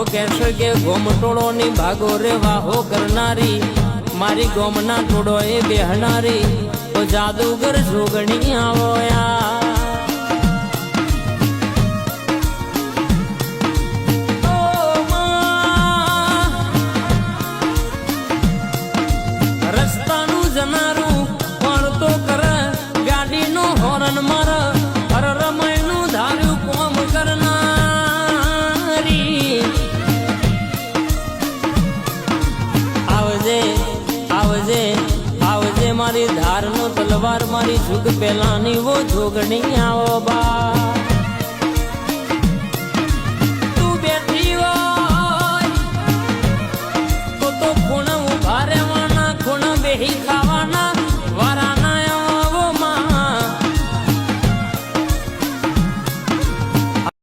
ઓ કહેશે કે ગોમટોળોની ભાગો રે વાહો કરનારી. મારી ગોમના ટોળો એ બેહનારી. તો જાદુગર જોગણી આવો મારી ધારનો તલવાર મારી જુગ પેલાની વો જોગણી આવો બા.